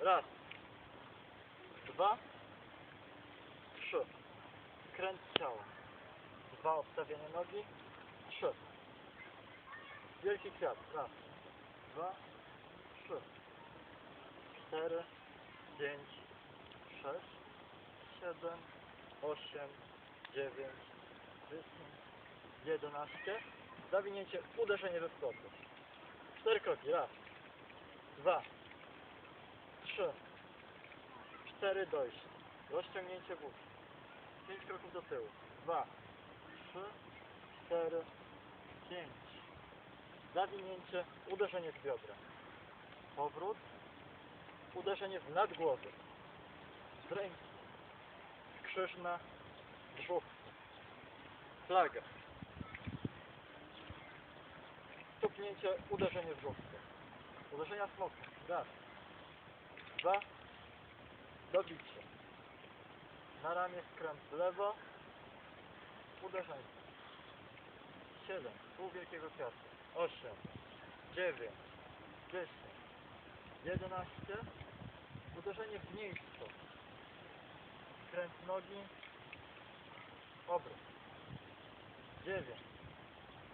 Raz. Dwa. Trzy. Kręt ciała. Dwa. Odstawienie nogi. Trzy. Wielki kwiat. Raz. Dwa. Trzy. Cztery. Pięć. Sześć. Siedem. Osiem. Dziewięć. Dziesięć. Jedenaście. Zawinięcie. Uderzenie we wprost. Cztery kroki. Raz. Dwa. Trzy. Cztery dojście. Rozciągnięcie włók. Pięć kroków do tyłu. Dwa. Trzy. Cztery. Pięć. Zawinięcie. Uderzenie w biodra. Powrót. Uderzenie w nadgłowy. Z ręki. Skrzyżna. Brzuch. Flaga. Tupnięcie. Uderzenie w żółtkę. Uderzenia smoka. Raz. Dwa. Dobicie. Na ramię skręt w lewo. Uderzenie. Siedem. Pół wielkiego kwiatu. Osiem. Dziewięć. Dziesięć. Jedenaście. Uderzenie w miejscu. Skręt nogi. Obrót. Dziewięć.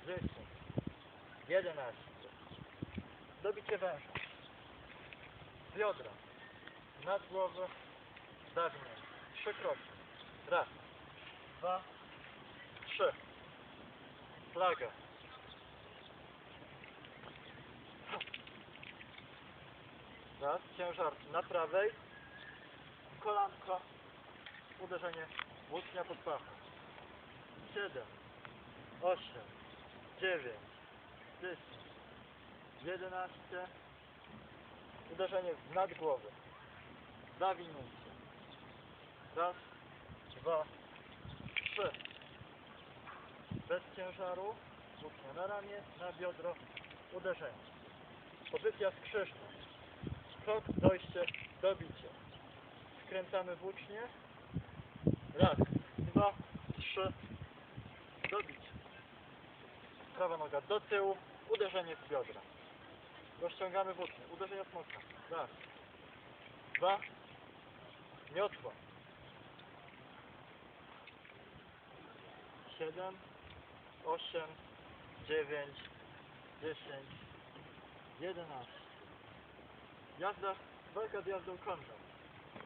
Dziesięć. Jedenaście. Dobicie węża. Biodra. Nad głowę. Dawniej. Trzy kroki. Raz. Dwa. Trzy. Flaga. Raz. Ciężar na prawej. Kolanko. Uderzenie włócznia pod pachą. Siedem. Osiem. Dziewięć. Dziesięć. Jedenaście. Uderzenie nad głowę. Zawinięcie. Raz, dwa, trzy. Bez ciężaru. Włócznia na ramię, na biodro. Uderzenie. Pozycja skrzyżna. Skok, dojście, dobicie. Skręcamy włócznie. Raz, dwa, trzy. Dobicie. Prawa noga do tyłu. Uderzenie w biodra. Rozciągamy włócznie. Uderzenie smoka. Raz. Dwa. Miotła. Siedem. Osiem. Dziewięć. Dziesięć. Jedenaście. Jazda. Walka z jazdą konną.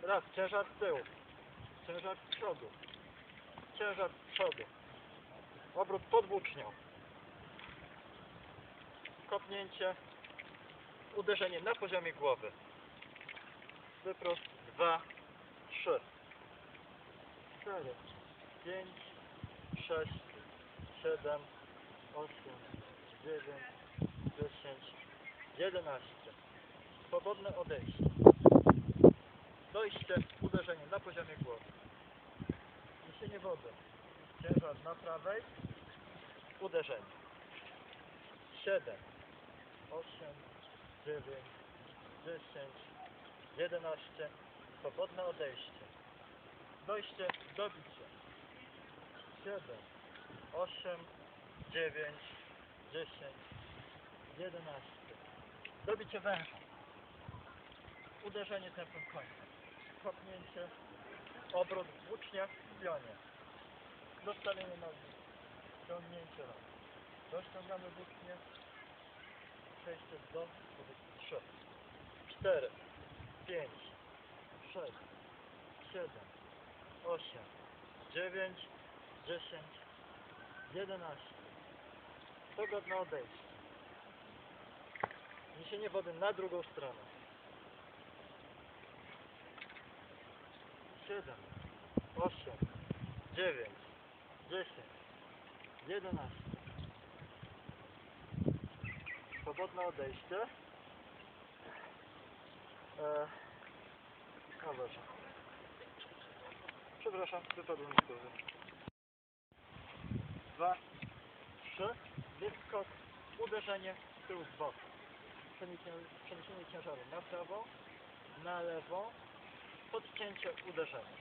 Raz. Ciężar z tyłu. Ciężar z przodu. Ciężar z przodu. Obrót pod włócznią. Kopnięcie uderzenie na poziomie głowy. Wyprost. Dwa, trzy, cztery, pięć, sześć, siedem, osiem, dziewięć, dziesięć, jedenaście. Swobodne odejście. Dojście, uderzenie na poziomie głowy. Niesienie wody. Ciężar na prawej. Uderzenie. Siedem, osiem, 9, 10, 11, swobodne odejście. Dojście, dobicie. 7, 8, 9, 10, 11. Dobicie węża. Uderzenie tępym końcem. Kopnięcie, obrót w włóczniach w pionie. Dostawienie nogi. Ciągnięcie rąk. Rozciągamy włócznie przejście do pozycji 3, 4, 5, 6, 7, 8, 9, 10, 11. Pogodne odejście. Niesienie wody na drugą stronę. 7, 8, 9, 10, 11. Swobodne odejście. E, dobrze. Przepraszam, wypadło mi z głowy. Dwa, trzy, jest skok, uderzenie z tyłu w bok. Przeniesienie, przeniesienie ciężaru na prawo, na lewo, podcięcie, uderzenie.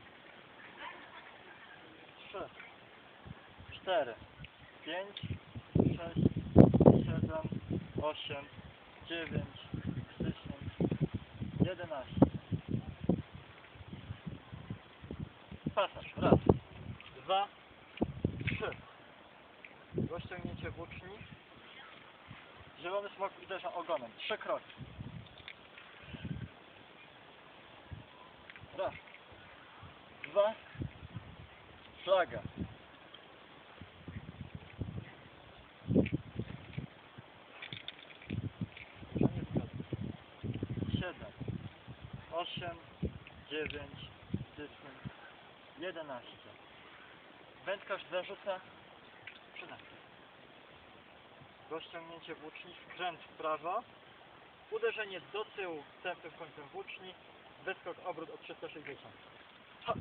Trzy, cztery, pięć, sześć, siedem, osiem, dziewięć, dziesięć, jedenaście. pasaż. Raz, dwa, trzy. Rozciągnięcie włóczni. Zielony smok uderza ogonem. Trzy kroki. Raz, dwa, flaga. Siedem, osiem, dziewięć, Dziesięć. Jedenaście. Wędkarz zarzuca przynętę. Rozciągnięcie włóczni, skręt w prawo, uderzenie do tyłu tępym końcem włóczni, wyskok obrót o 360. Ha!